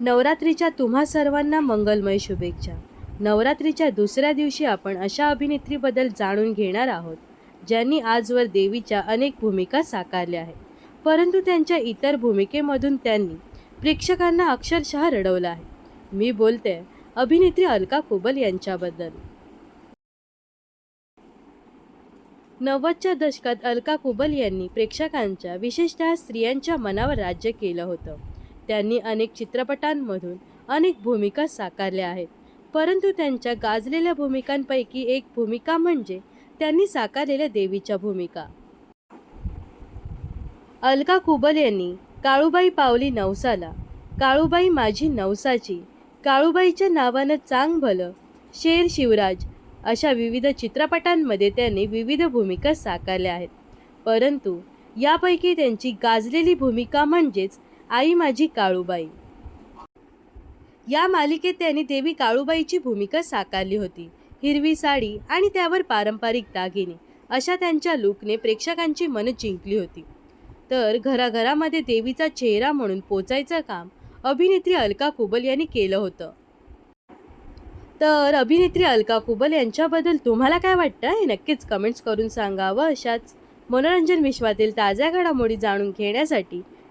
नवरात्रीच्या तुम्हा सर्वांना मंगलमय शुभेच्छा. नवरात्रीच्या दुसऱ्या दिवशी आपण अशा अभिनेत्रीबद्दल जाणून घेणार आहोत ज्यांनी आजवर देवीच्या अनेक भूमिका साकारल्या आहेत. परंतु त्यांच्या इतर भूमिकेमधून त्यांनी प्रेक्षकांना अक्षरशः रडवलं आहे. मी बोलते अभिनेत्री अलका कुबल यांच्याबद्दल. नव्वदच्या दशकात अलका कुबल यांनी प्रेक्षकांच्या विशेषतः स्त्रियांच्या मनावर राज्य केलं होतं. त्यांनी अनेक चित्रपटांमधून अनेक भूमिका साकारल्या आहेत. परंतु त्यांच्या गाजलेल्या भूमिकांपैकी एक भूमिका म्हणजे त्यांनी साकारलेल्या देवीच्या भूमिका. अलका कुबल यांनी काळूबाई पावली नवसाला काळूबाई माझी नवसाची काळूबाईच्या नावानं चांग भलं शेर शिवराज अशा विविध चित्रपटांमध्ये त्यांनी विविध भूमिका साकारल्या आहेत. परंतु यापैकी त्यांची गाजलेली भूमिका म्हणजेच आई माझी काळूबाई. या मालिकेत त्यांनी देवी काळूबाईची भूमिका साकारली होती. हिरवी साडी आणि त्यावर पारंपरिक दागिने अशा त्यांच्या लुकने प्रेक्षकांची मनं जिंकली होती. तर घराघरामध्ये देवीचा चेहरा म्हणून पोचायचं काम अभिनेत्री अलका कुबल यांनी केलं होतं. तर अभिनेत्री अलका कुबल यांच्याबद्दल तुम्हाला काय वाटतं? हे नक्कीच कमेंट्स करून सांगा व अशाच मनोरंजन विश्वातील ताज्या घडामोडी जाणून घेण्यासाठी.